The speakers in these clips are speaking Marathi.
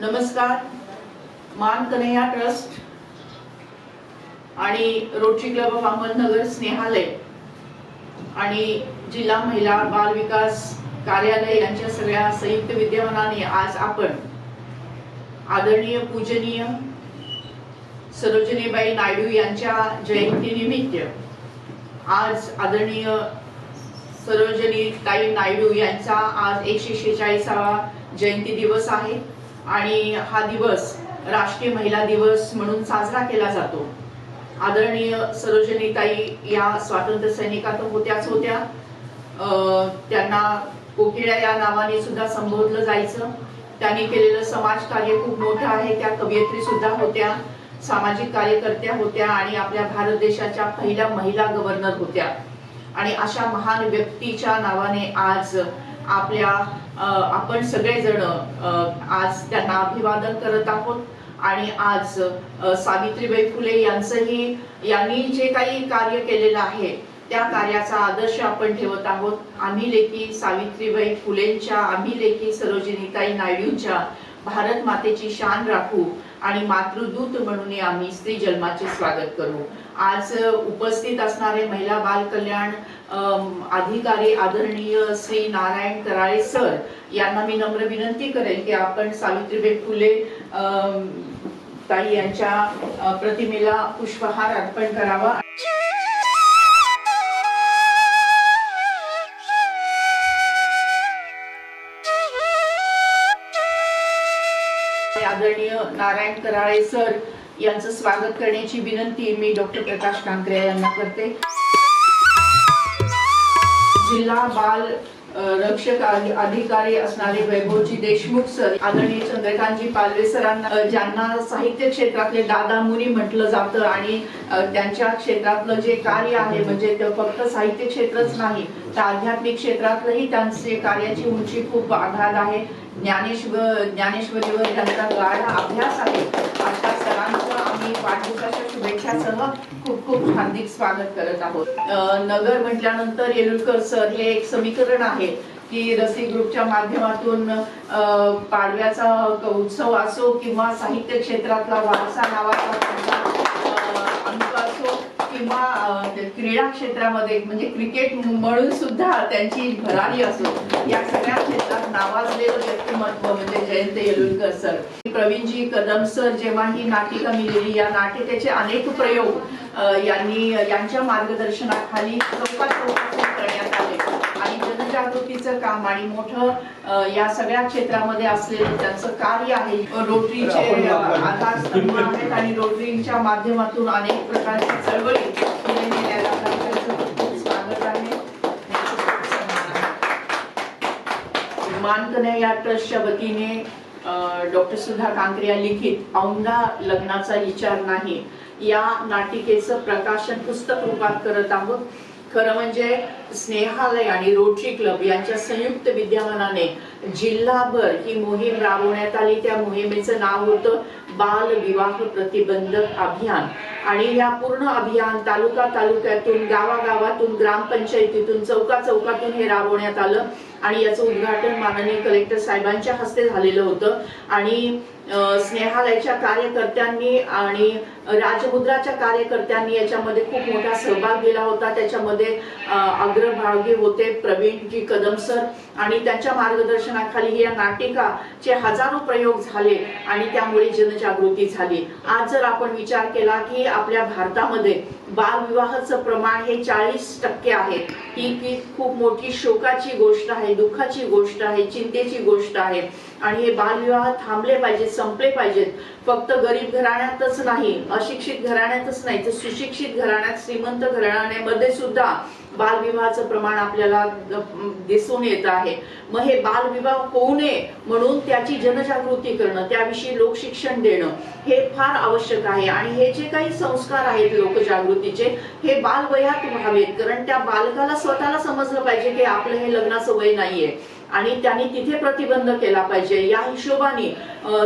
नमस्कार. मान कन्हैया ट्रस्ट आणि Rotary Club of Ahmednagar Snehalaya आणि जिल्हा महिला बाल विकास कार्यालय यांच्या सगळ्या संयुक्त विद्यमानाने आज आपण आदरणीय पूजनीय सरोजनीबाई नायडू यांच्या जयंतीनिमित्त आज आदरणीय सरोजनी ताई नायडू यांचा आज एकशे शेहेचाळीसावा जयंती दिवस आहे. आणि हा दिवस राष्ट्रीय महिला दिवस म्हणून साजरा केला जातो. आदरणीय सरोजनीताई या स्वातंत्र्य सैनिका तर होत्याच होत्या. त्यांना कोकिळ्या या नावाने सुद्धा संबोधलं जायचं. त्यांनी केलेलं समाज कार्य खूप मोठं आहे. त्या कवयित्री सुद्धा होत्या सामाजिक कार्यकर्त्या होत्या आणि आपल्या भारत देशाच्या पहिल्या महिला गव्हर्नर होत्या. आणि अशा महान व्यक्तीच्या नावाने आज आपल्या आपण सगळेजण आज त्यांना अभिवादन करत आहोत. आणि आज सावित्रीबाई फुले यांचंही यांनी जे काही कार्य केलेलं आहे त्या कार्याचा आदर्श आपण ठेवत आहोत. आम्ही लेखी सावित्रीबाई फुलेंच्या आम्ही लेखी सरोजिनीताई नायडूंच्या भारत मातेची शान राखू आणि मातृदूत म्हणून आम्ही स्त्री जन्माचे स्वागत करू. आज उपस्थित असणारे महिला बाल कल्याण अधिकारी आदरणीय श्री नारायण कराळे सर यांना मी नम्र विनंती करेन की आपण सावित्रीबाई फुले ताई यांच्या प्रतिमेला पुष्पहार अर्पण करावा. आदरणीय नारायण कराळे सर यांचं स्वागत करण्याची विनंती मी डॉक्टर प्रकाश कांकरे यांना करते. जिल्हा बाल रक्षक अधिकारी असणारे वैभवजी देशमुख सर आदरणीय चंद्रकांतजी पालवे सरांना ज्यांना साहित्य क्षेत्रातले दादा मुनी म्हटलं जातं आणि त्यांच्या क्षेत्रातलं जे कार्य आहे म्हणजे ते फक्त साहित्य क्षेत्रच नाही तर आध्यात्मिक क्षेत्रातलंही त्यांचे कार्याची उंची खूप आघात आहे. ज्ञानेश्वर ज्ञानेश्वरीवर त्यांचा गाढा अभ्यास आहे. अशा सरांचं आम्ही वाढदिवसाच्या शुभेच्छासह खूप खूप हार्दिक स्वागत करत आहोत. नगर म्हटल्यानंतर येलुरकर सर हे एक समीकरण आहे की रसिक ग्रुपच्या माध्यमातून पाडव्याचा उत्सव असो किंवा साहित्य क्षेत्रातला वारसा नावाचा किंवा क्रीडा क्षेत्रामध्ये म्हणजे क्रिकेट म्हणून सुद्धा त्यांची भरारी असो या सगळ्या क्षेत्रात नावाजलेलं व्यक्तिमत्व म्हणजे जयंत येलुरकर सर. प्रवीणजी कदम सर जेव्हा ही नाटिका मिळाली या नाटिकेचे अनेक प्रयोग यांनी यांच्या मार्गदर्शनाखाली चौका चौकात करण्यात आले. आणि जनजागृतीचं काम आणि मोठं या सगळ्या क्षेत्रामध्ये असलेलं त्यांचं कार्य आहे. रोटरीचे आधारस्तंभ आहेत आणि रोटरीच्या माध्यमातून अनेक प्रकारच्या चळवळी मानकने या ट्रस्टच्या वतीने डॉक्टर सुधा कांकरिया लिखित औंधा लग्नाचा विचार नाही. या नाटिकेचं प्रकाशन पुस्तक रूपात करत आहोत. खरं म्हणजे स्नेहालय आणि रोटरी क्लब यांच्या संयुक्त विद्यमानाने जिल्हाभर ही मोहीम राबवण्यात आली. त्या मोहिमेचं नाव होतं बाल विवाह प्रतिबंधक अभियान. आणि या पूर्ण अभियान तालुका तालुक्यातून गावागावातून ग्रामपंचायतीतून चौका चौकातून हे राबवण्यात आलं. आणि याचं उद्घाटन माननीय कलेक्टर साहेबांच्या हस्ते झालेलं होतं. आणि स्नेहालयाच्या कार्यकर्त्यांनी आणि राजमुद्राच्या कार्यकर्त्यांनी याच्यामध्ये खूप मोठा सहभाग दिला होता. त्याच्यामध्ये अग्रभागी होते प्रवीणजी कदम सर आणि त्यांच्या मार्गदर्शनाखाली या नाटिकाचे हजारो प्रयोग झाले आणि त्यामुळे जनजागृती झाली. आज जर आपण विचार केला की आपल्या भारतामध्ये बालविवाहाचं प्रमाण हे चाळीस टक्के आहे. ही की खूप मोठी शोकाची गोष्ट आहे दुःखाची गोष्ट आहे चिंतेची गोष्ट आहे. आणि हे बालविवाह थांबले पाहिजेत संपले पाहिजेत. फक्त गरीब घराण्यातच नाही अशिक्षित घराण्यातच नाही तर सुशिक्षित घराण्यात श्रीमंत घराण्यामध्ये सुद्धा बालविवाहाचं प्रमाण आपल्याला दिसून येत आहे. मग हे बालविवाह होऊ नये म्हणून त्याची जनजागृती करणं त्याविषयी लोकशिक्षण देणं हे फार आवश्यक आहे. आणि हे जे काही संस्कार आहेत लोकजागृतीचे हे बालवयात व्हावेत कारण त्या बालकाला स्वतःला समजलं पाहिजे की आपलं हे लग्नाचं वय नाहीये. आणि त्यांनी तिथे प्रतिबंध केला पाहिजे. या हिशोबाने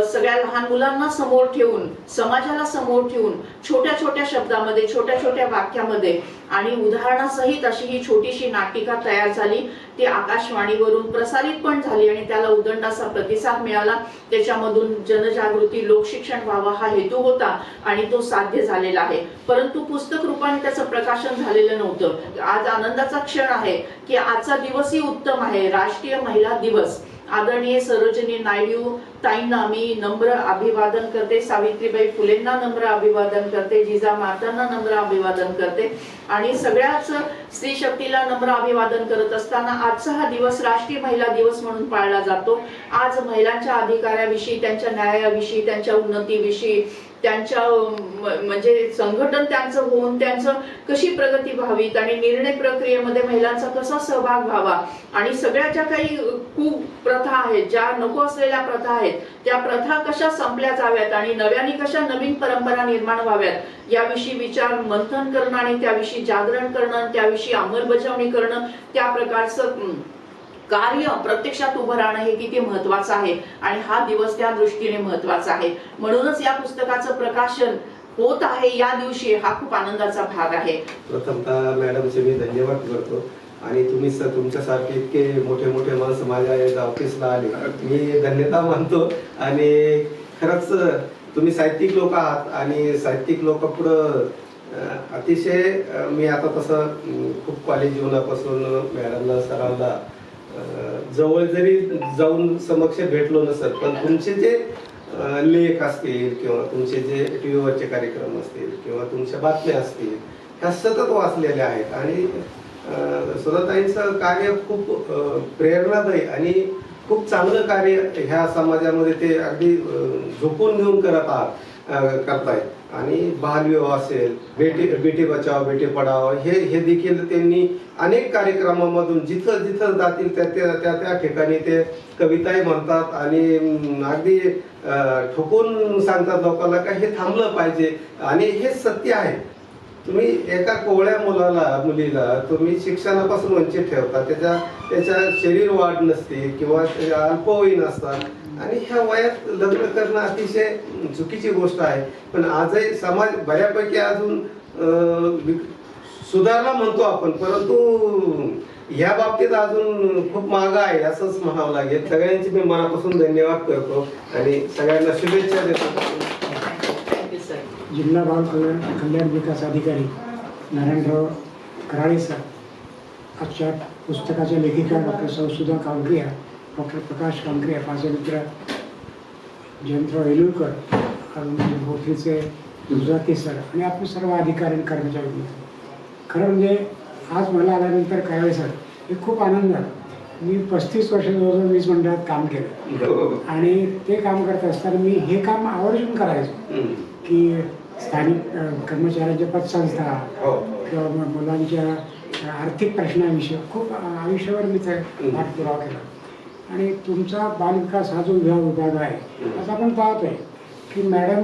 सगळ्या लहान मुलांना समोर ठेवून समाजाला समोर ठेवून छोट्या छोट्या शब्दामध्ये छोट्या छोट्या वाक्यामध्ये आणि उदाहरणासहित अशी ही छोटीशी नाटिका तयार झाली. ती आकाशवाणीवरून प्रसारित पण झाली आणि त्याला उदंड असा प्रतिसाद मिळाला. त्याच्यामधून जनजागृती लोकशिक्षण व्हावा हा हेतू होता आणि तो साध्य झालेला आहे. परंतु पुस्तक रूपाने त्याचं प्रकाशन झालेलं नव्हतं. आज आनंदाचा क्षण आहे की आजचा दिवसही उत्तम आहे. राष्ट्रीय महिला दिवस. आदरणीय सरोजिनी नायडू ताईंना मी नम्र अभिवादन करते. सावित्रीबाई फुलेंना नम्र अभिवादन करते. जिजा मातांना नम्र अभिवादन करते. आणि सगळ्याच स्त्री शक्तीला नम्र अभिवादन करत असताना आजचा हा दिवस राष्ट्रीय महिला दिवस म्हणून पाळला जातो. आज महिलांच्या अधिकाराविषयी त्यांच्या न्यायाविषयी त्यांच्या उन्नतीविषयी त्यांच्या म्हणजे संघटन त्यांचं होऊन त्यांचं कशी प्रगती व्हावीत आणि निर्णय प्रक्रियेमध्ये महिलांचा कसा सहभाग व्हावा? आणि सगळ्या ज्या काही खूप प्रथा आहेत ज्या नको असलेल्या प्रथा आहेत त्या प्रथा कशा संपल्या जाव्यात आणि नव्याने कशा नवीन परंपरा निर्माण व्हाव्यात याविषयी विचार मंथन करणं आणि त्याविषयी जागरण करणं त्याविषयी अंमलबजावणी करणं त्या प्रकारचं कार्य प्रत्यक्षात उभं राहणं हे किती महत्वाचं आहे? आणि हा दिवस त्या दृष्टीने महत्त्वाचा आहे. म्हणूनच या पुस्तकाचं प्रकाशन होत आहे या दिवशी. हा खूप आनंदाचा भाग आहे. प्रथमतः मॅडमचे मी धन्यवाद करतो. आणि तुम्ही स- तुमच्यासारखे इतके मोठे मोठे माणसं माझ्या ऑफिसला आले. मी धन्यता मानतो. आणि खरंच तुम्ही साहित्यिक लोक आहात. आणि साहित्यिक लोक पुढं अतिशय मी आता तसं खूप कॉलेज जीवनापासून मॅडमला सरांना जवळ जरी जाऊन समक्ष भेटलो नसत पण तुमचे जे लेख असतील किंवा तुमचे जे टी व्हीवरचे कार्यक्रम असतील किंवा तुमच्या बातम्या असतील ह्या सतत वाचलेल्या आहेत. आणि अं, सुधाताईंचं कार्य खूप प्रेरणादायी आणि खूप चांगलं कार्य ह्या समाजामध्ये ते अगदी झोपून घेऊन करत आहात करतायत. आणि बालविवाह असेल बेटी बेटी बचाव बेटी पढाव हे हे देखील त्यांनी अनेक कार्यक्रमामधून जिथं जिथं जातील त्या त्या त्या ठिकाणी ते कविताही म्हणतात आणि अगदी ठोकून सांगतात लोकांना का हे थांबलं पाहिजे. आणि हे सत्य आहे. तुम्ही एका कोवळ्या मुलाला मुलीला तुम्ही शिक्षणापासून वंचित ठेवता त्याच्या त्याच्या शरीर वाढ नसते किंवा अल्पवयीन असतात. आणि ह्या वयात लग्न करणं अतिशय चुकीची गोष्ट आहे. पण आजही समाज बऱ्यापैकी अजून विक- सुधारणा म्हणतो आपण परंतु ह्या बाबतीत अजून खूप मागं आहे असंच म्हणावं लागेल. सगळ्यांचे मी मनापासून धन्यवाद करतो आणि सगळ्यांना शुभेच्छा देतो. जिल्हा बाल कल्याण कल्याण विकास अधिकारी नारायणराव कराळे सर आजच्या पुस्तकाच्या लेखिका डॉक्टर सौ सुधा कांक्रिया डॉक्टर प्रकाश कांक्रिया माझे मित्र जयंतराव येलुरकर भोसलेचे गुजराती सर आणि आपण सर्व अधिकारी आणि कर्मचारी मित्र. खरं म्हणजे आज मला आल्यानंतर कराळे सर हे खूप आनंद आहे मी पस्तीस वर्ष जवळजवळ वीज मंडळात काम केलं आणि ते काम करत असताना मी हे काम आवर्जून करायचो. की स्थानिक कर्मचाऱ्यांच्या पतसंस्था हो. किंवा मुलांच्या आर्थिक प्रश्नाविषयी खूप अ, आयुष्यभर मी ते पाठपुरावा केला. आणि तुमचा बालविकास हा जो विभाग विभाग आहे असं आपण पाहतोय की मॅडम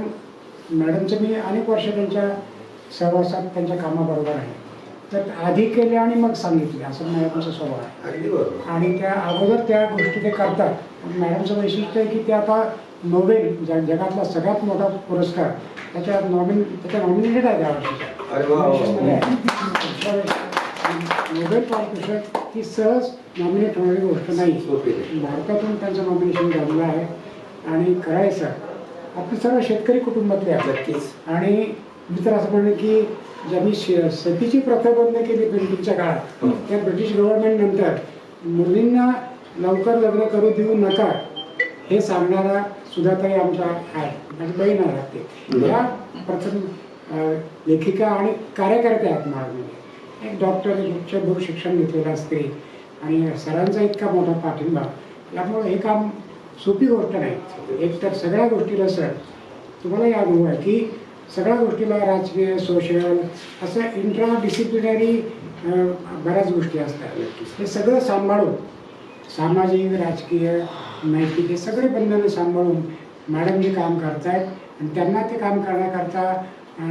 मॅडमचं मी अनेक वर्ष त्यांच्या सहवासात त्यांच्या कामाबरोबर आहे. तर आधी केले आणि मग सांगितले असं मॅडमचा स्वभाव आहे. आणि त्या अगोदर त्या गोष्टी ते करतात. मॅडमचं वैशिष्ट्य आहे की ते आता नोबेल जग जगातला सगळ्यात मोठा पुरस्कार त्याच्या नॉमिन त्याच्या नॉमिनेटेड आहे त्या वर्षीच्या अरे वा, वा, वा. वर्षामध्ये आहे. आणि नोबेल पारितोषिक ही सहज नॉमिनेट होणारी गोष्ट नाही. भारतातून त्यांचं नॉमिनेशन झालेलं आहे आणि करायचं आपले सर्व शेतकरी कुटुंबातले आहेत आणि मी तर असं म्हणेन की ज्यांनी शे- सतीची प्रथा बंद केली ब्रिटिशच्या काळात हो. त्या ब्रिटिश गव्हर्नमेंट नंतर मुलींना लवकर लग्न करू देऊ नका हे सांगणारा सुधाताई आमचा आहे माझी बहीण आहे ते बरं. या प्रथम लेखिका आणि कार्यकर्त्या आहेत महाराष्ट्रामध्ये एक डॉक्टर उच्च भू शिक्षण घेतलेला स्त्री आणि सरांचा इतका मोठा पाठिंबा. यामुळे हे काम सोपी गोष्ट नाही. एक तर सगळ्या गोष्टीला सर तुम्हालाही अनुभव आहे की सगळ्या गोष्टीला राजकीय सोशल असं इंट्रा डिसिप्लिनरी बऱ्याच गोष्टी असतात. हे सगळं सांभाळून सामाजिक राजकीय नैतिक हे सगळे बंधनं सांभाळून मॅडम जे काम करतायत आणि त्यांना ते काम करण्याकरता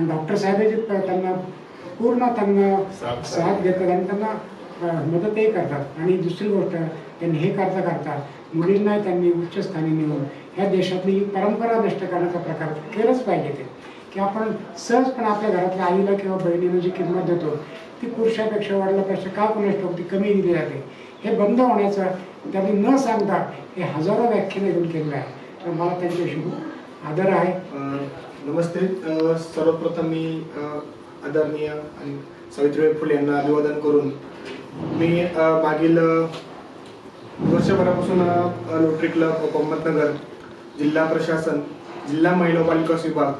डॉक्टर साहेब त्यांना पूर्ण त्यांना साथ- देतात. आणि त्यांना मदतही करतात. आणि दुसरी गोष्ट त्यांनी हे करता करता मुलींना त्यांनी उच्च स्थानी नेऊन ह्या देशातली ही परंपरा नष्ट करण्याचा प्रकार केलंच पाहिजे ते. की आपण सहजपणे आपल्या घरातल्या आईला किंवा बहिणीला जी किंमत देतो ती पुरुषापेक्षा वडिलापेक्षा का कोणाच ठेवतो ती कमी दिली जाते? हे बंद होण्याचं त्यांनी न सांगता हे हजारो व्याख्यान घेऊन केलेलं आहे. तर मला त्यांच्याशी खूप आदर आहे. नमस्ते. सर्वप्रथम मी आदरणीय आणि सावित्रीबाई फुले यांना अभिवादन करून मी मागील वर्षभरापासून अ, रोटरी क्लब अहमदनगर जिल्हा प्रशासन जिल्हा महिला व विभाग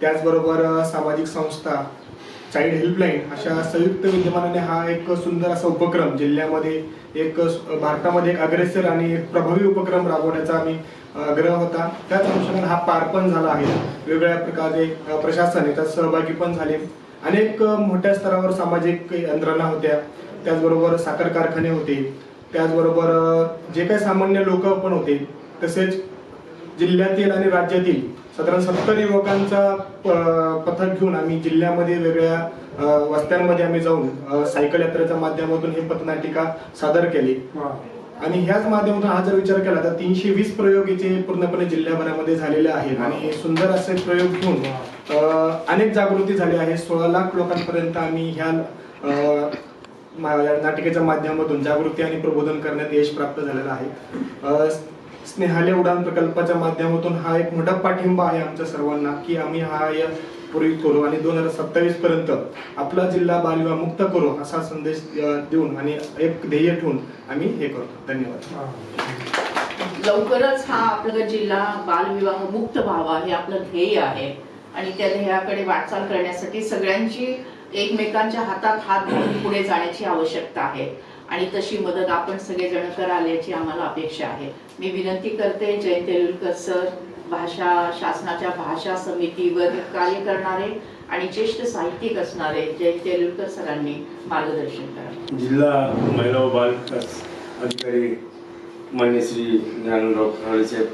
त्याचबरोबर सामाजिक संस्था चाइल्ड हेल्पलाईन अशा संयुक्त विद्यमानाने हा एक सुंदर असा उपक्रम जिल्ह्यामध्ये एक भारतामध्ये एक अग्रेसर आणि एक प्रभावी उपक्रम राबवण्याचा आम्ही आग्रह होता. त्याच अनुषंगाने हा पार पण झाला आहे. वेगवेगळ्या प्रकारचे प्रशासन याच्यात सहभागी पण झाले. अनेक मोठ्या स्तरावर सामाजिक यंत्रणा होत्या. त्याचबरोबर साखर कारखाने होते. त्याचबरोबर जे काही सामान्य लोक पण होते. तसेच जिल्ह्यातील आणि राज्यातील साधारण सत्तर युवकांचा पथक घेऊन आम्ही जिल्ह्यामध्ये वेगळ्या वस्त्यांमध्ये आम्ही जाऊन सायकल यात्रेच्या माध्यमातून ही पथनाटिका सादर केली. आणि ह्याच माध्यमातून हा जर विचार केला तर तीनशे वीस प्रयोग इथे पूर्णपणे जिल्ह्याभरामध्ये झालेले आहेत. आणि सुंदर असे प्रयोग घेऊन अनेक जागृती झाली आहे. सोळा लाख लोकांपर्यंत आम्ही ह्या नाटिकेच्या माध्यमातून जागृती आणि प्रबोधन करण्यात यश प्राप्त झालेलं आहे. अ, स्नेहालय उडान प्रकल्पाच्या माध्यमातून हा एक मोठा पाठिंबा आहे आमच्या सर्वांना की आम्ही हा या पूर्वी करू. आणि दोन हजार सत्तावीस पर्यंत आपला जिल्हा बालविवाह मुक्त करू असा संदेश देऊन आणि एक ध्येय ठेवून आम्ही हे करतो. धन्यवाद. लवकरच हा आपला जिल्हा बालविवाह मुक्त व्हावा हे आपलं ध्येय आहे. आणि त्या ध्येयाकडे वाटचाल करण्यासाठी सगळ्यांची एकमेकांच्या हातात हात धरून पुढे जाण्याची आवश्यकता आहे. आणि तशी मदत आपण सगळेजण कराल याची आम्हाला अपेक्षा आहे. मी विनंती करते जयंत तेलुलकर सर भाषा शासनाच्या भाषा समितीवर कार्य करणारे आणि ज्येष्ठ साहित्यिक असणारे जयंत तेलुलकर सरांनी मार्गदर्शन करावे जिल्हा महिला व बाल विकास अधिकारी मान्य श्री ज्ञानराव खराडे साहेब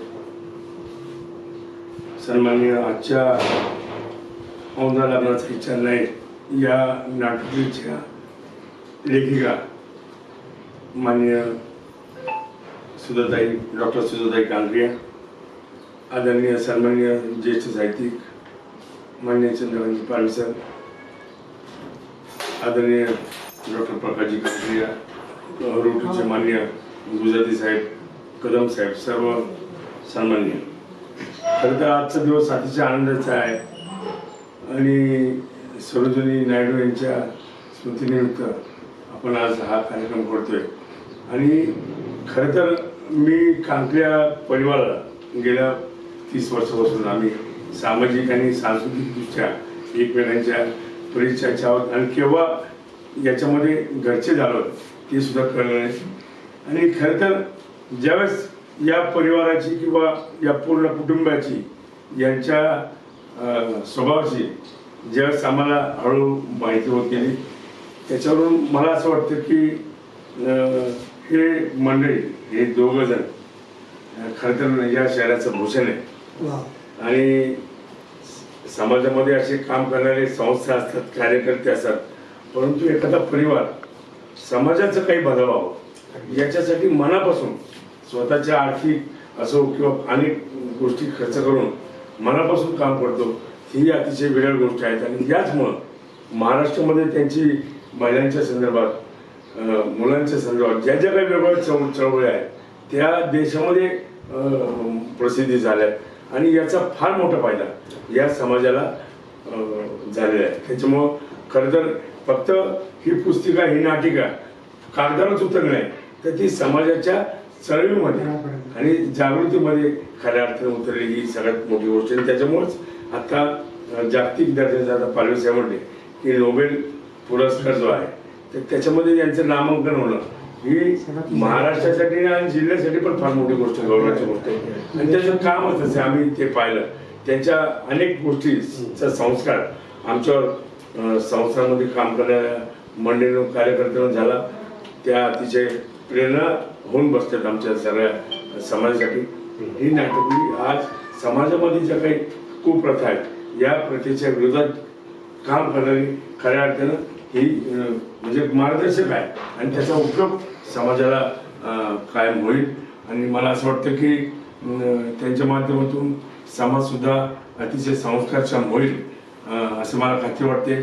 सन्माननीय आजच्या औंधा लग्नाचा विचार नाही या नाटकीच्या लेखिका मान्य सुधाताई डॉक्टर सुधाताई कांगरिया आदरणीय सन्मान्य ज्येष्ठ साहित्यिक मान्य चंद्रकांत पालसर आदरणीय डॉक्टर प्रकाशजी कांक्रिया रोटरीचे मान्य गुजराती साहेब कदम साहेब सर्व सन्मान्य खरं तर आजचा दिवस अतिशय आनंदाचा आहे. आणि सरोजिनी नायडू यांच्या स्मृतीनिमित्त आपण आज हा कार्यक्रम करतोय आणि खरं तर मी कांकल्या परिवाराला गेल्या तीस वर्षापासून आम्ही सामाजिक आणि सांस्कृतिकदृष्ट्या एकमेकांच्या परिचयाच्या आहोत आणि केव्हा याच्यामध्ये घरचे झालो ते सुद्धा कळलं नाही. आणि खरं तर ज्यावेळेस या परिवाराची किंवा या पूर्ण कुटुंबाची यांच्या स्वभावाची ज्यावेळेस आम्हाला हळू माहिती होत गेली त्याच्यावरून मला असं वाटतं की हे मंडळी हे दोघं जण खरं तर या शहराचं भूषण आहे. आणि समाजामध्ये असे काम करणारे संस्था असतात कार्यकर्ते असतात परंतु एखादा परिवार समाजाचं काही व्हावं याच्यासाठी मनापासून स्वतःच्या आर्थिक असो किंवा अनेक गोष्टी खर्च करून मनापासून काम करतो ही अतिशय विरळ गोष्ट आहेत आणि याचमुळं महाराष्ट्रामध्ये त्यांची महिलांच्या संदर्भात मुलांच्या संदर्भात ज्या ज्या काही वेगवेगळ्या चळ चळवळी आहेत त्या देशामध्ये प्रसिद्धी झाल्या आहेत आणि याचा फार मोठा फायदा या समाजाला झालेला आहे. त्याच्यामुळं खरं तर फक्त ही पुस्तिका ही नाटिका कागदावरच उतरली नाही तर ती समाजाच्या चळवळीमध्ये आणि जागृतीमध्ये खऱ्या अर्थाने उतरली. ही सगळ्यात मोठी गोष्ट आहे. आणि त्याच्यामुळेच आता जागतिक दर्जाचा आता पालवी साहेब म्हणले की नोबेल पुरस्कार जो आहे तर त्याच्यामध्ये यांचं नामांकन होणं ही महाराष्ट्रासाठी आणि जिल्ह्यासाठी पण फार मोठी गोष्ट आहे, गौरवाची गोष्ट आहे. आणि त्याचं कामच असे आम्ही ते पाहिलं. त्यांच्या अनेक गोष्टीचा संस्कार आमच्यावर संस्थांमध्ये काम करणाऱ्या मंडळी कार्यकर्त्यांना झाला. त्या अतिशय प्रेरणा होऊन बसतात आमच्या सगळ्या समाजासाठी. ही नाटकी आज समाजामध्ये ज्या काही कुप्रथा आहेत या प्रथेच्या विरोधात काम करणारी खऱ्या अर्थानं ही म्हणजे मार्गदर्शक आहे. आणि त्याचा उपयोग समाजाला कायम होईल. आणि मला असं वाटतं की त्यांच्या माध्यमातून समाजसुद्धा अतिशय संस्कारक्षम होईल असं मला खात्री वाटते.